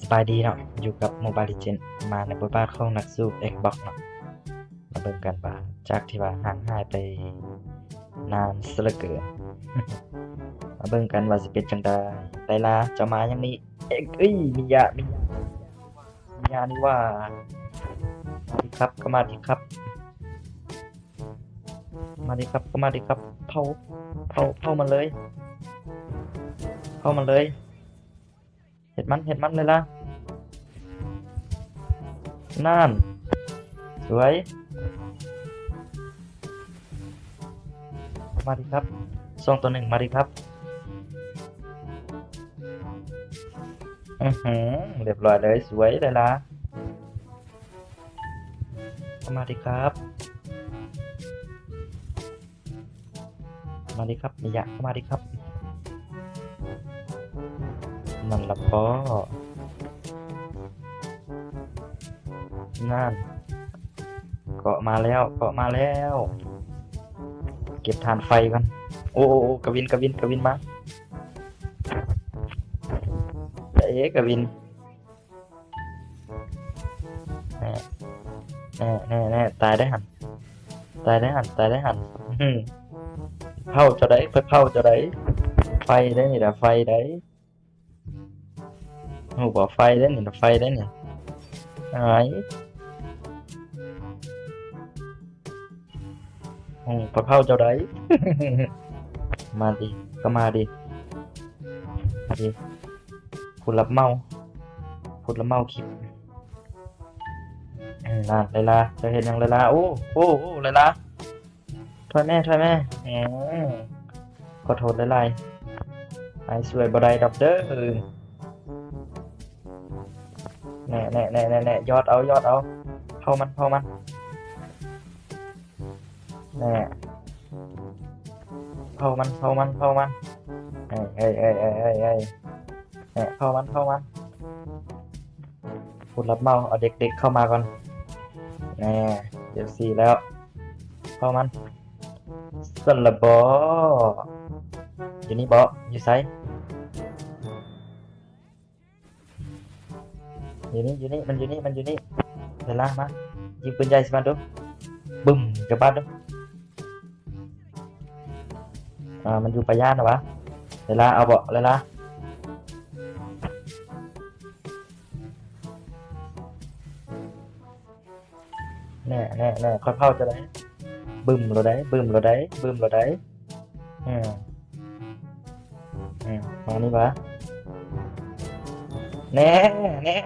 สบายดีเนาะ อยู่กับ Mobile Legends มาในบทบาทของนักสู้ Xbox เนาะ มาเบิ่งกันว่า จากที่ว่าห่างหายไปนานสเลือเกิน มาเบิ่งกันว่าสิเป็นจังไดไลลาจะมาย่างนี้เอ้ยมียามียามียานี่ว่ามาดิครับก็มาดิครับ มาดิครับก็มาดิครับ เผา เผา เผามันเลย เผามันเลย เห็ดมันเห็ดมันเลยล่ะนั่น สวย มาดิครับส่งตัวหนึ่งมาดิครับอือหือเรียบร้อยเลยสวยเลยล่ะมาดิครับ มาดิครับนิยะเข้ามาดิครับ นั่นละพอนั่น เกาะมาแล้ว เกาะมาแล้ว เก็บฐานไฟก่อนโอ้โอ้กวินกวินกวินมาเอ๊กวินแน่แน่แน่แน่ตายได้หัน ตายได้หัน ตายได้หันอื้อหือเผาจะได้ค่อยเผาจะได้ไฟได้นี่ละไฟได้ โอ้บ่ไฟได้เนี่ละไฟได้เนี่ยหายโอ้ปลาเผาเจ้าได้มาดิก็มาดิมาดิคุณรับเมาคุณรับเมาคลิปเออนั่นเลยละจะเห็นยังเลยล่ะโอ้โอ้โอ้เลยละถอยแม่ถอยแม่อขอโทษหลายไอ้สวยบ่ได้ดอกเด้อเออ แน่แน่แน่แน่แน่ยอดเอายอดเอาเข้ามันเข้ามันแน่เข้ามันเข้ามันเข้ามันเอ้ยเอ้ยเอ้ยเอ้ยเอ้ยเอ้ยแน่เข้ามันเข้ามันพูดรับเมาเอาเด็กๆเข้ามาก่อนแน่เดี๋ยวสี่แล้ว เข้ามันสลับบออยู่นี่บออยู่ไซ อยู่นี่อยู่นี่มันอยู่นี่มันอยู่นี่เดี๋ยวละมายิงปืนใหญ่สิมาดูบึ้มกระบาดดูอ่ามันอยู่ปะย่านนะวะเดี๋ยวละเอาเบาะเลยละแน่แน่แน่ค่อยเผาจะได้บึ้มเราได้บึ้มเราได้บึ้มเราได้อืมอืมมานี่ปะแน่แน่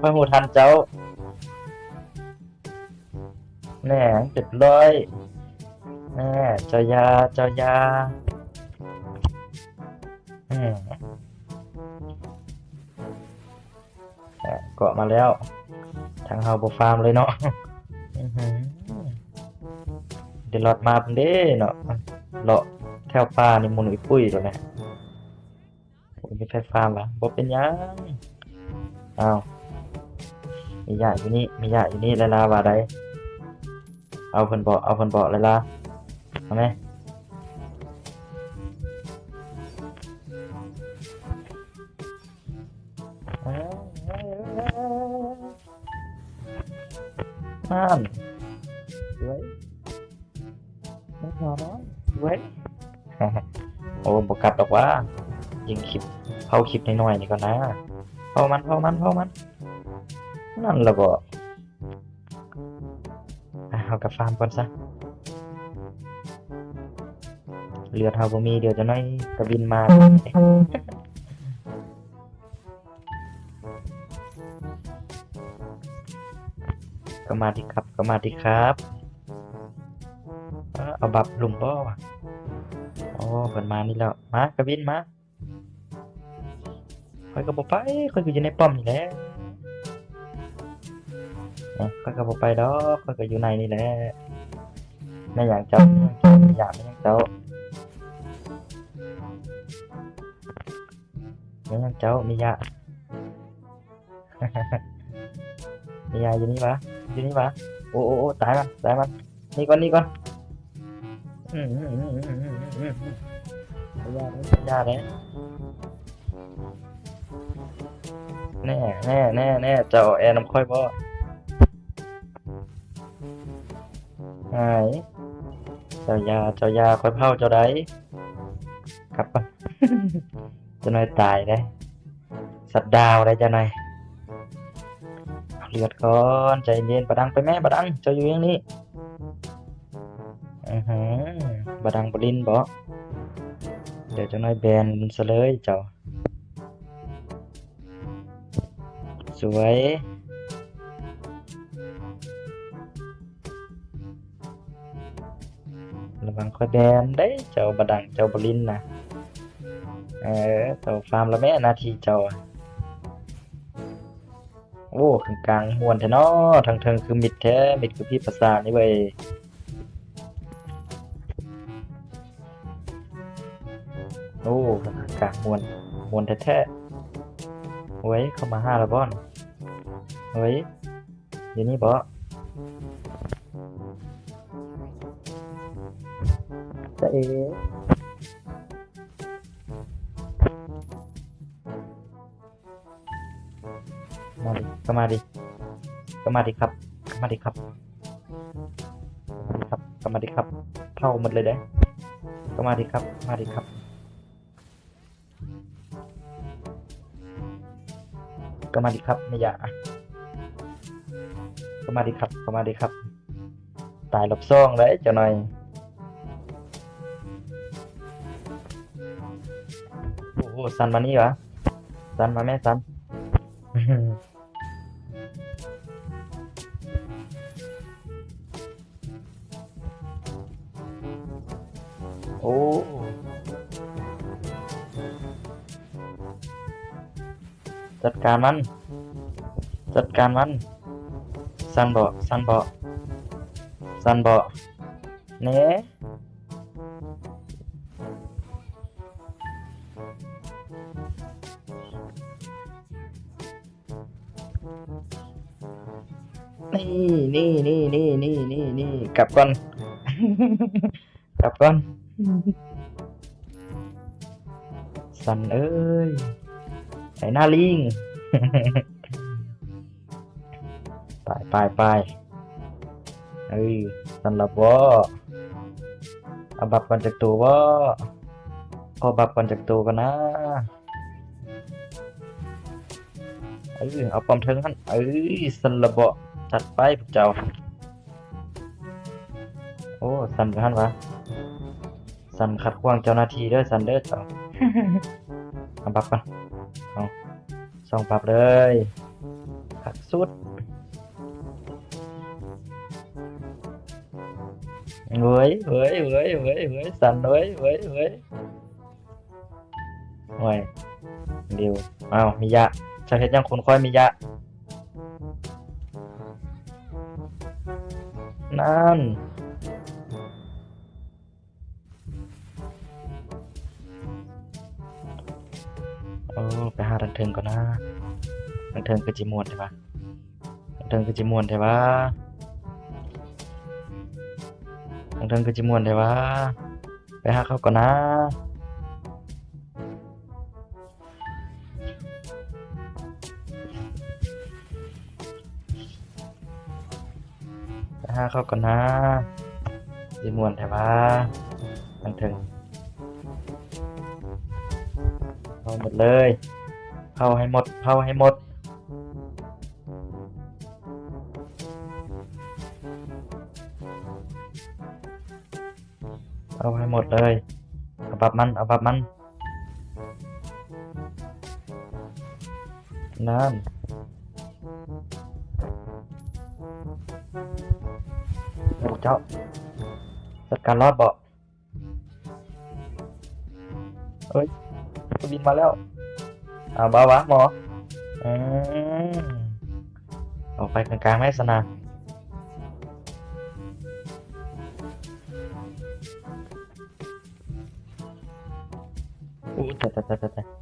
พระหูทันเจ้าแน่เจ็บร้อยแน่เจ้ายาเจ้ายาแหม่เกาะมาแล้ว ทางเฮาบฟาร์มเลยเนาะเดี๋ยวหลอดมาเพิ่นเด้เนาะเลาะแถวป่านี่มุนอุ้ยปุ้ยตัวเนี้ผมมีไฟฟ้าละบ่เป็นยังอ้าว มียาอยู่นี่มียาอยู่นี่ลายลาว่าได้เอาเพิ่นบอกเอาเพิ่นบอกลายลาเอาไหมนั่นสวยไม่พอน้อยสวยโอ้บกัดดอกว่ายิงคลิปเผาคลิปน้อยๆนี่ก่อนนะเผามันเผามันเผามัน นั่นละบ่เอากับฟาร์มก่อนซะเรือเท่าบ่มีเดี๋ยวจะน้อยกระบินมาก็มาดิครับก็มาดิครับ เอาบับลุมบ่วะโอ้เพิ่นมานี่แล้ว มากระบินมาข่อยก็บ่ไปข่อยก็อยู่ในป้อมนี่แหละ นะข่อยก็บ่ไปดอกข่อยก็อยู่ในนี่แหละแม่อย่างเจ้าแม่อย่างเจ้าแม่อย่างเจ้าแม่อย่างเจ้ามียามียาอยู่นี่ปะอยู่นี่ปะโอ้โอ้ตายมันตายมันนี่ก่อนนี่ก่อนอืมอืมอืมอืมอืมอืมมียาเลยมียาเลยแน่แน่แน่แน่เจ้าแอร์น้ำค่อยบ่ หายเจ้ายาเจ้ายาค่อยเผาเจ้าใดกลับปะเจะนายตายได้ สัตว์ดาวได้เจะนายเอาเลือดก่อนใจเย็นบดังไปแม่บดังเจ้าอยู่อย่างนี้อือหือบดังบลินบ่เดี๋ยวเจ้านายแบนซะเลยเจ้าสวย ระวังค่อยแบนได้เจ้าบดังเจ้าบลินนะเออเจ้าฟาร์มละแม่นาทีเจ้าโอ้ข้างกลางมวนแท้นาะทางเทิงคือมิดแท้มิดคือพี่ประสาทนี่เว้ยโอ้ข้างกลางมวนมวนแท้ๆเว้ยเข้ามาห้าละบอนเฮ้ยเดี๋ยวนี้บ่ จะเอมาดิก็มาดิก็มาดิครับก็มาดิครับก็มาดิครับก็มาดิครับเผาหมดเลยเด้ก็มาดิครับ มาดิครับก็มาดิครับไม่อยากก็มาดิครับก็มาดิครับ ตายหลบซ่องเลยเจ้าหน่อย โอ้โหสันมานี่เหรอสันมาแม่สันโอ้จัดการมัน จัดการมัน ซันบอซันบอซันบอเน่ นี่นี่นี่นี่นี่นี่นี่กลับก่อน กลับก่อน สันเอ้ยไอ้หน้าลิงไปไปไปเอ้ยสำหรับว่าเอาบับก่อนจากตัวว่าเอาบับก่อนจากตัวกันนะ เอ้ยเอาปอมเทิงหันเอ้ยสันระเบาะจัดไปพวกเจ้า โอ้สันกันหันวะสันขัดขวางเจ้าหน้าที่เด้อสันเด้อเจ้าเอาบับก่อนเอาส่องบับเลยขัดสุดเว้ยเว้ยเว้ยเว้ยเว้ยสันเว้ยเว้ยเว้ยเว้ยเดียวอ้าวมียะ ชาเฮ็ดยังคนค่อยมียะ นั่น โอ้ไปหาทางเทิงก่อนนะทางเทิงคือจิมวนใช่ปะทางเทิงคือจิมวนใช่ปะทางเทิงคือจิมวนได้วะไปหาเขาก่อนนะาเข้าก่อนนะจิมวนได้วะทางเทิงเอาหมดเลยเผาให้หมดเผาให้หมดเอาให้หมดเลย เอาบับมัน เอาบับมันนั่น เจ้าจัดการรอดบาะเอ้ยตัวบินมาแล้วเอาบ้าวะหมออืมออกไปกลางๆแม่สนาอู้แต่แต่แต่แต่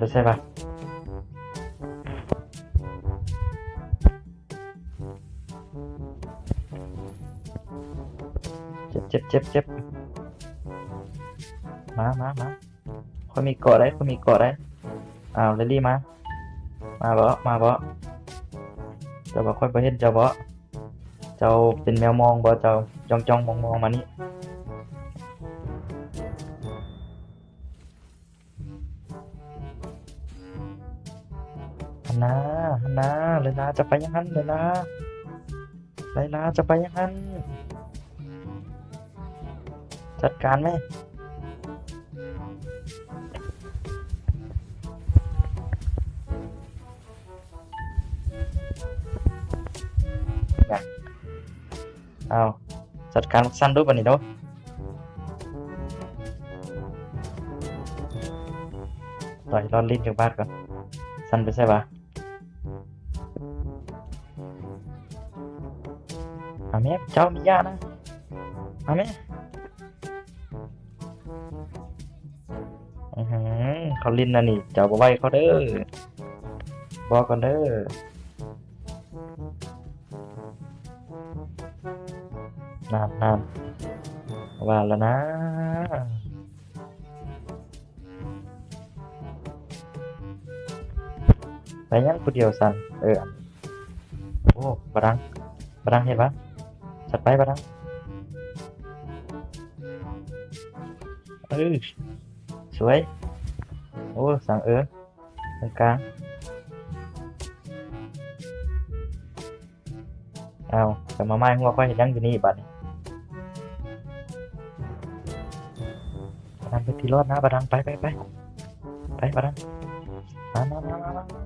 ด้วยใช่ปะเจ็บเจ็บเจ็บเจ็บมามามาคนมีเกาะได้คนมีเกาะได้อ้าวเรลี่มา มาบ่มาบ่เจ้าบ่ค่อยไปเห็นเจ้าบ่เจ้าเป็นแมวมองบ่เจ้าจ้องจ้องมองมองมานี่ เลยนาจะไปยังหันเลยนาเลยนาจะไปยังหันจัดการไหมอยากเอาจัดการสั้นรูปอันนี้เนาะต่อยรอดลิ้นจากบ้านก่อนสั้นไปใช่ปะ เอาแม่เจ้ามียานะเอาแม่อือหือเขาลินนะนี่ เจ้าบ่ไหวเขาเด้อบอกก่อนเด้อนานนานว่าแล้วนะไปยังผู้เดียวสันเออโอ้บารังบารังเห็นปะ จัดไปบารังเออสวย โอ้สั่งเออตรงกลางเอาแต่มาไม้หัวค่อยยังอยู่นี่บัดนี้บารังไปที่รอดนะบารังไปไปไปไปบารังมามามามา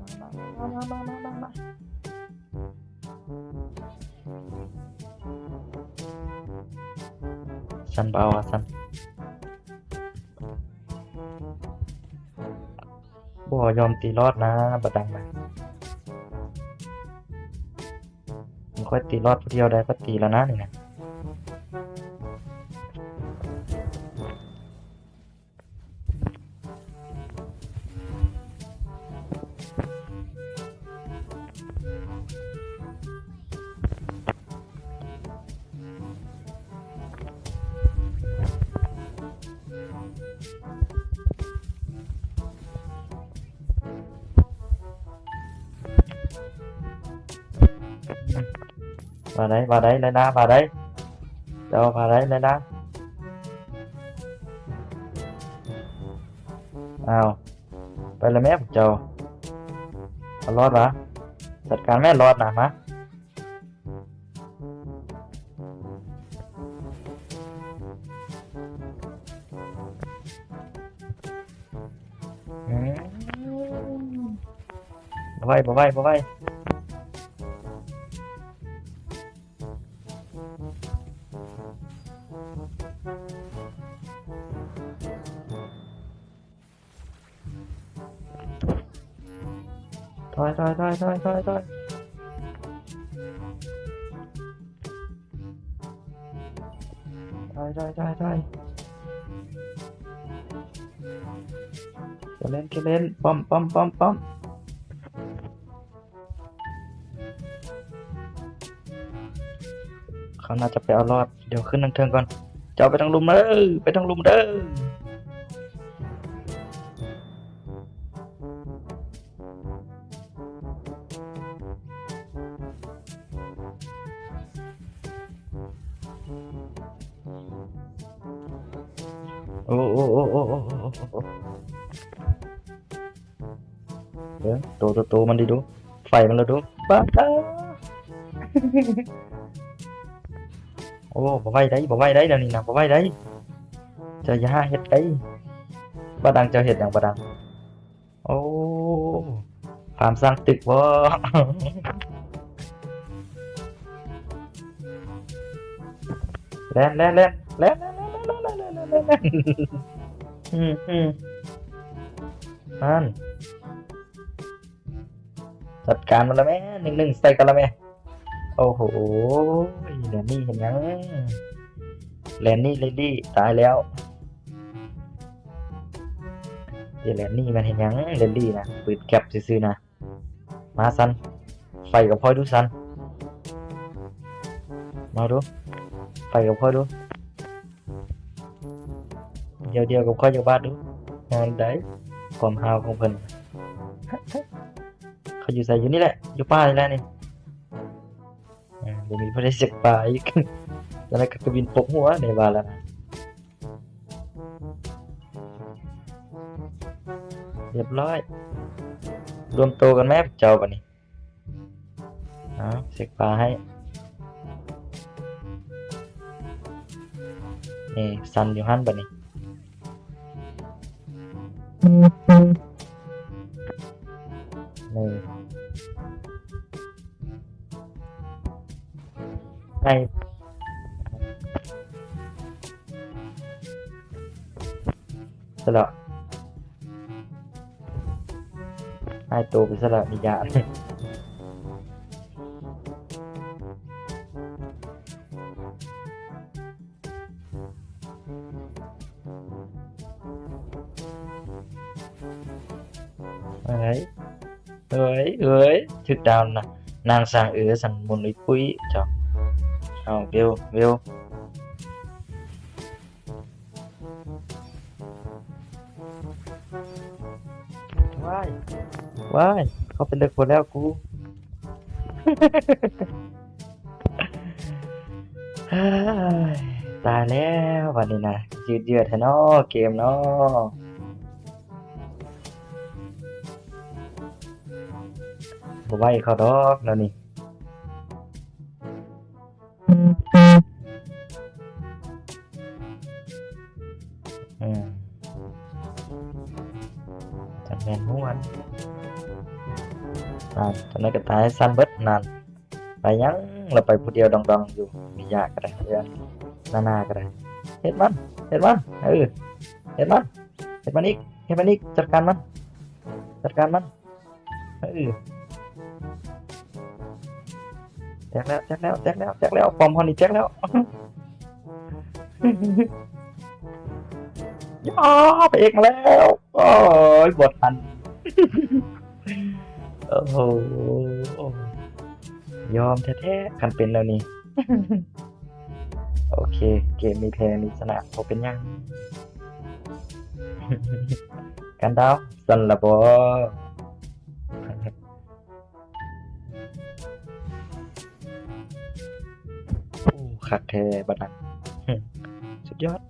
San pa ako, San. Bố họ dòm tí lót ná, bật đăng này. ผมค่อยตีรอดเดียวได้ก็ตีแล้วนะนี่นะ vào đấy vào đấy lên đá, vào đấy. Đâu, vào đấy lên đá. Nào, đây là mép trầu có lót mà. Thật cả mép lót nè má bỏ vai bỏ vai ถอยถอยถอยถอยถอยถอยถอยถอยถอยถอยจะเล่นจะเล่นป้อมป้อมป้อมป้อมเขาน่าจะไปเอารอด เดี๋ยวขึ้นทางเทิงก่อนจ้าไปทางลุมเด้อไปทางลุมเด้อ โอ้โอ้โอ้โอ้เดี๋ยวตัวตัวตัวมันดีดู ไฟมันแล้วดูบ้าตาโอ้บ่ไหวได้บ่ไหวได้แล้วนี่นะบ่ไหวได้จะย่าเห็ดได้บ่ดังจะเห็ดอย่างบ่ดัง โอ้ความสร้างตึกบ่แล่นแล่นแล่นแล่น อืมอืมนั่นจัดการมันล้วแม่หนึ่งหนึ่งใส่กันล้วแม่โอ้โหแลนนี่เห็นยังแลนนี่เลดี้ตายแล้วเดี๋ยวแลนนี่มันเห็นยังเลดี้นะปืนแคปซื้อๆนะมาซันไฟกับพ่อยดูซันมาดูไฟกับพ่อดู เดียวเดียวกับข้อยอยู่บ้านดูนอนได้ความฮาวของเพิ่นเขาอยู่ใส่อยู่นี่แหละอยู่ป่านี่แหละนี่อ่าเดี๋ยวมีพระได้เสกป่าอีกแล้วก็กระบินปกหัวในบ้านแล้วนะเรียบร้อย รวมตัวกันแม่เจ้าบันนี้เอาเสกป่าให้นี่ซันอยู่หันบัน ในในสละไอตัวเป็นสละมียาม นอุยปุ้ยเจ้าเอาเบลเบลว้ายว้ายเขาเป็นเด็กคนแล้วกูเฮ้ยตายแล้ววันนี้นะยืดเยืดแท้เนาะเกมเนาะ บ่ไหวเขาดอกแล้วนี่จังแม่นม่วนอ่าตอนนั้นก็ตายสั้นเบิดนานไปยังเราไปผู้เดียวดองๆอยู่มียากก็ได้เดี๋ยนานาก็ได้เฮ็ดมันเฮ็ดมันเออเฮ็ดมันเฮ็ดมันอีกเฮ็ดมันอีกจัดการมันจัดการมันเออ จกแล้วแจกแล้วแจกแล้วแจกแล้วปอมฮอนนี่แจกแล้วย่าไปเอกมาแล้วโอ้ยบททันโอ้โหยอมแท้ๆคันเป็นแล้วนี่โอเค เกมมีแพ้มีชนะพอเป็นยังกันดาวสันละบอโอ้ คักแท้บัดนั้นสุดยอด